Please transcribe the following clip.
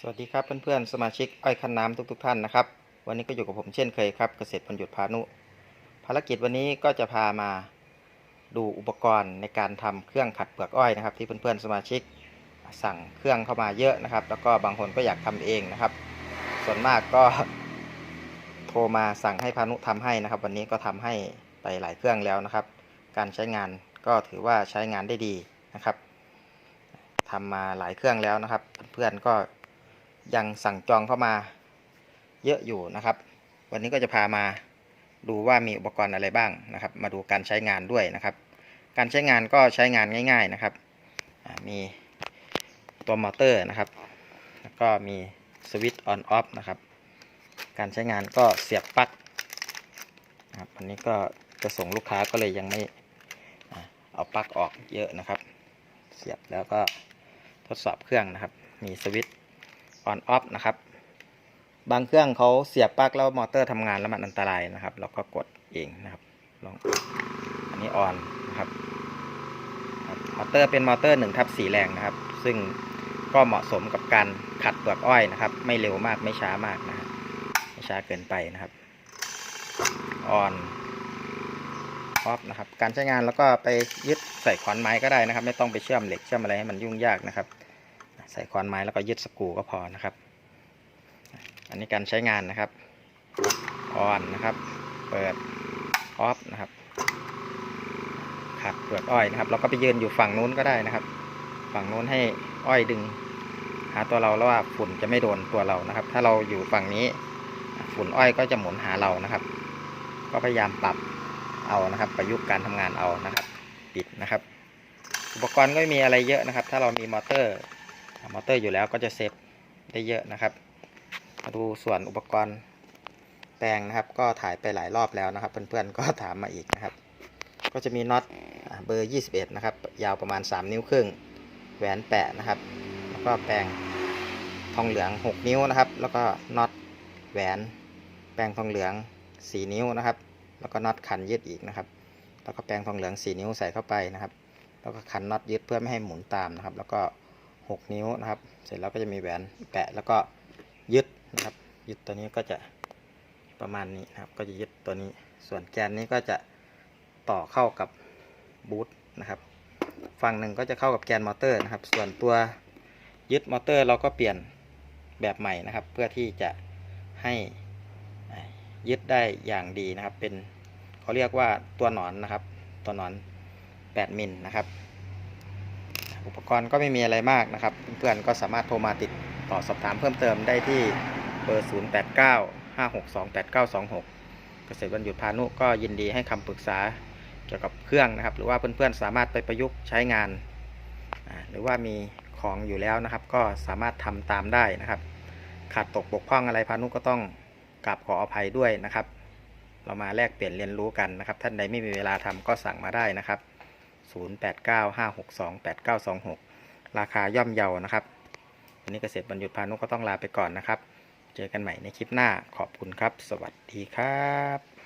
สวัสดีครับเพื่อนๆสมาชิกอ้อยคันน้ำทุกๆท่านนะครับ วันนี้ก็อยู่กับผมเช่นเคยครับเกษตรพันหยุดพานุ ภารกิจวันนี้ก็จะพามาดูอุปกรณ์ในการทำเครื่องขัดเปลือกอ้อยนะครับ ที่เพื่อนๆสมาชิกสั่งเครื่องเข้ามาเยอะนะครับ แล้วก็บางคนก็อยากทำเองนะครับ ส่วนมากก็โทรมาสั่งให้พานุทำให้นะครับ วันนี้ก็ทำให้ไปหลายเครื่องแล้วนะครับ การใช้งานก็ถือว่าใช้งานได้ดีนะครับทำมาหลายเครื่องแล้วนะครับ เพื่อนๆก็ ยังสั่งจองเข้ามาเยอะอยู่นะครับ วันนี้ก็จะพามาดูว่ามีอุปกรณ์อะไรบ้างนะครับ มาดูการใช้งานด้วยนะครับ การใช้งานก็ใช้งานง่าย ๆนะครับ มีตัวมอเตอร์นะครับ แล้วก็มีสวิตช์ออนออฟนะครับ การใช้งานก็เสียบปลั๊กนะครับวันนี้ก็จะส่งลูกค้าก็เลยยังไม่เอาปลั๊กออกเยอะนะครับ เสียบแล้วก็ทดสอบเครื่องนะครับ มีสวิตช์ ออนออฟนะครับ บางเครื่องเขาเสียบปลั๊กแล้วมอเตอร์ทำงานแล้วมันอันตรายนะครับ เราก็กดเองนะครับลองอันนี้ออนนะครับมอเตอร์เป็นมอเตอร์1ทับ4แรงนะครับ ซึ่งก็เหมาะสมกับการขัดเปลือกอ้อยนะครับ ไม่เร็วมากไม่ช้ามากนะครับไม่ช้าเกินไปนะครับออนออฟนะครับ การใช้งานแล้วก็ไปยึดใส่ขอนไม้ก็ได้นะครับ ไม่ต้องไปเชื่อมเหล็กเชื่อมอะไรให้มันยุ่งยากนะครับ ใส่คอนไม้แล้วก็ยึดสกูก็พอนะครับ อันนี้การใช้งานนะครับออนนะครับ เปิดออฟนะครับขัดเปลือกอ้อยนะครับ เราก็ไปยืนอยู่ฝั่งนู้นก็ได้นะครับ ฝั่งนู้นให้อ้อยดึง หาตัวเราแล้วว่าฝุ่นจะไม่โดนตัวเรานะครับ ถ้าเราอยู่ฝั่งนี้ ฝุ่นอ้อยก็จะหมุนหาเรานะครับ ก็พยายามปรับเอานะครับ ประยุกต์การทำงานเอานะครับ ปิดนะครับ อุปกรณ์ก็ไม่มีอะไรเยอะนะครับ ถ้าเรามีมอเตอร์ มอเตอร์อยู่แล้วก็จะเซฟได้เยอะนะครับ มาดูส่วนอุปกรณ์แปลงนะครับ ก็ถ่ายไปหลายรอบแล้วนะครับ เพื่อนๆก็ถามมาอีกนะครับ ก็จะมีน็อตอ่าเบอร์ 21 นะครับ ยาวประมาณ 3 นิ้วครึ่ง แหวนแปะนะครับ แล้วก็แปลงทองเหลือง 6 นิ้วนะครับ แล้วก็น็อตแหวน แปลงทองเหลือง 4 นิ้วนะครับ แล้วก็น็อตขันยึดอีกนะครับ แล้วก็แปลงทองเหลือง 4 นิ้วใส่เข้าไปนะครับ แล้วก็ขันน็อตยึดเพื่อไม่ให้หมุนตามนะครับ แล้วก็ 6 นิ้วนะครับ เสร็จแล้วก็จะมีแหวนแปะแล้วก็ยึดนะครับ ยึดตัวนี้ก็จะประมาณนี้นะครับ ก็จะยึดตัวนี้ ส่วนแกนนี้ก็จะต่อเข้ากับบูทนะครับฝั่งหนึ่งก็จะเข้ากับแกนมอเตอร์นะครับ ส่วนตัวยึดมอเตอร์เราก็เปลี่ยนแบบใหม่นะครับ เพื่อที่จะให้ยึดได้อย่างดีนะครับ เป็นเขาเรียกว่าตัวหนอนนะครับ ตัวหนอน 8 มิลนะครับ อุปกรณ์ก็ไม่มีอะไรมากนะครับ เพื่อนๆก็สามารถโทรมาติดต่อสอบถามเพิ่มเติมได้ที่เบอร์ 0 8 9 5 6 2 8 9 2 6 เกษตรวันหยุดพานุก็ยินดีให้คำปรึกษาเกี่ยวกับเครื่องนะครับ หรือว่าเพื่อนๆสามารถไปประยุกต์ใช้งาน หรือว่ามีของอยู่แล้วนะครับ ก็สามารถทำตามได้นะครับ ขาดตกบกพร่องอะไรพานุก็ต้องกราบขออภัยด้วยนะครับ เรามาแลกเปลี่ยนเรียนรู้กันนะครับ ท่านใดไม่มีเวลาทำก็สั่งมาได้นะครับ 0895628926 ราคาย่อมเยานะครับ วันนี้เกษตรบรรยุทธ์พานุก็ต้องลาไปก่อนนะครับ เจอกันใหม่ในคลิปหน้าขอบคุณครับ สวัสดีครับ